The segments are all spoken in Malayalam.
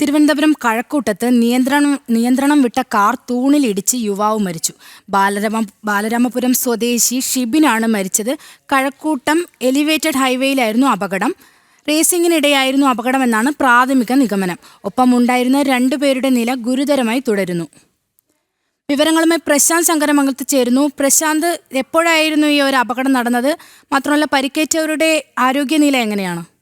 തിരുവനന്തപുരം കഴക്കൂട്ടത്ത് നിയന്ത്രണം നിയന്ത്രണം വിട്ട കാർ തൂണിലിടിച്ച് യുവാവ് മരിച്ചു. ബാലരമ ബാലരാമപുരം സ്വദേശി ഷിബിനാണ് മരിച്ചത്. കഴക്കൂട്ടം എലിവേറ്റഡ് ഹൈവേയിലായിരുന്നു അപകടം. റേസിംഗിനിടെയായിരുന്നു അപകടമെന്നാണ് പ്രാഥമിക നിഗമനം. ഒപ്പം ഉണ്ടായിരുന്ന രണ്ടുപേരുടെ നില ഗുരുതരമായി തുടരുന്നു. വിവരങ്ങളുമായി പ്രശാന്ത് ശങ്കരമംഗലത്ത് ചേരുന്നു. പ്രശാന്ത് എപ്പോഴായിരുന്നു ഈ ഒരു അപകടം നടന്നത്? മാത്രമല്ല പരിക്കേറ്റവരുടെ ആരോഗ്യനില എങ്ങനെയാണ്?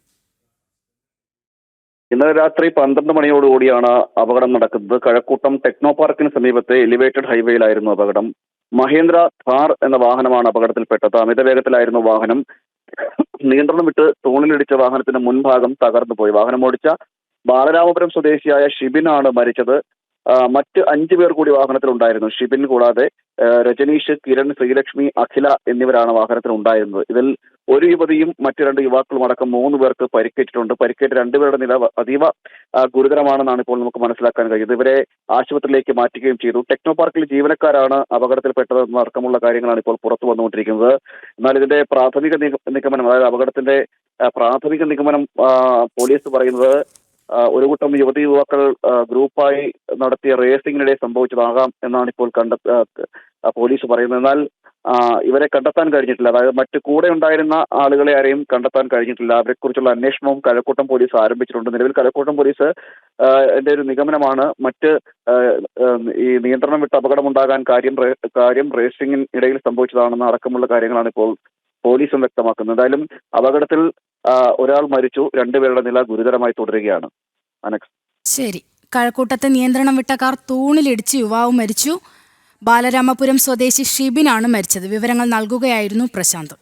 ഇന്നലെ രാത്രി പന്ത്രണ്ട് മണിയോടുകൂടിയാണ് അപകടം നടക്കുന്നത്. കഴക്കൂട്ടം ടെക്നോ പാർക്കിന് സമീപത്തെ എലിവേറ്റഡ് ഹൈവേയിലായിരുന്നു അപകടം. മഹേന്ദ്ര ഥാർ എന്ന വാഹനമാണ് അപകടത്തിൽപ്പെട്ടത്. അമിത വേഗത്തിലായിരുന്നു വാഹനം. നിയന്ത്രണം വിട്ട് തൂണിലിടിച്ച വാഹനത്തിന്റെ മുൻഭാഗം തകർന്നു പോയി. വാഹനം ഓടിച്ച ബാലരാമപുരം സ്വദേശിയായ ഷിബിനാണ് മരിച്ചത്. മറ്റ് അഞ്ചു പേർ കൂടി വാഹനത്തിലുണ്ടായിരുന്നു. ഷിബിൻ കൂടാതെ രജനീഷ് കിരൺ ശ്രീലക്ഷ്മി അഖില എന്നിവരാണ് വാഹനത്തിൽ ഉണ്ടായിരുന്നത് ഇതിൽ ഒരു യുവതിയും മറ്റു രണ്ട് യുവാക്കളും അടക്കം മൂന്ന് പേർക്ക് പരിക്കേറ്റിട്ടുണ്ട്. പരിക്കേറ്റ രണ്ടുപേരുടെ നില അതീവ ഗുരുതരമാണെന്നാണ് ഇപ്പോൾ നമുക്ക് മനസ്സിലാക്കാൻ കഴിയുന്നത്. ഇവരെ ആശുപത്രിയിലേക്ക് മാറ്റുകയും ചെയ്തു. ടെക്നോ പാർക്കിൽ ജീവനക്കാരാണ് അപകടത്തിൽപ്പെട്ടതെന്ന് അടക്കമുള്ള കാര്യങ്ങളാണ് ഇപ്പോൾ പുറത്തു വന്നുകൊണ്ടിരിക്കുന്നത്. എന്നാൽ ഇതിന്റെ പ്രാഥമിക നിഗമനം അതായത് അപകടത്തിന്റെ പ്രാഥമിക നിഗമനം പോലീസ് പറയുന്നത് ഒരു കൂട്ടം യുവതി യുവാക്കൾ ഗ്രൂപ്പായി നടത്തിയ റേസിംഗിനിടെ സംഭവിച്ചതാകാം എന്നാണ് ഇപ്പോൾ കണ്ട പോലീസ് പറയുന്നത്. എന്നാൽ ഇവരെ കണ്ടെത്താൻ കഴിഞ്ഞിട്ടില്ല. അതായത് മറ്റു കൂടെ ഉണ്ടായിരുന്ന ആളുകളെ ആരെയും കണ്ടെത്താൻ കഴിഞ്ഞിട്ടില്ല. അവരെക്കുറിച്ചുള്ള അന്വേഷണവും കഴക്കൂട്ടം പോലീസ് ആരംഭിച്ചിട്ടുണ്ട്. നിലവിൽ കഴക്കൂട്ടം പോലീസ് എന്റെ ഒരു നിഗമനമാണ്. മറ്റ് ഈ നിയന്ത്രണം വിട്ട് അപകടമുണ്ടാകാൻ കാര്യം കാര്യം റേസിംഗിന് ഇടയിൽ സംഭവിച്ചതാണെന്ന് അടക്കമുള്ള കാര്യങ്ങളാണ് ഇപ്പോൾ പോലീസും വ്യക്തമാക്കുന്നത്. എന്തായാലും അപകടത്തിൽ ഒരാൾ മരിച്ചു. രണ്ടുപേരുടെ നില ഗുരുതരമായി തുടരുകയാണ്. ശരി. കഴക്കൂട്ടത്തെ നിയന്ത്രണം വിട്ട കാർ തൂണിലിടിച്ച് യുവാവ് മരിച്ചു. ബാലരാമപുരം സ്വദേശി ഷിബിനാണ് മരിച്ചത്. വിവരങ്ങൾ നൽകുകയായിരുന്നു പ്രശാന്ത്.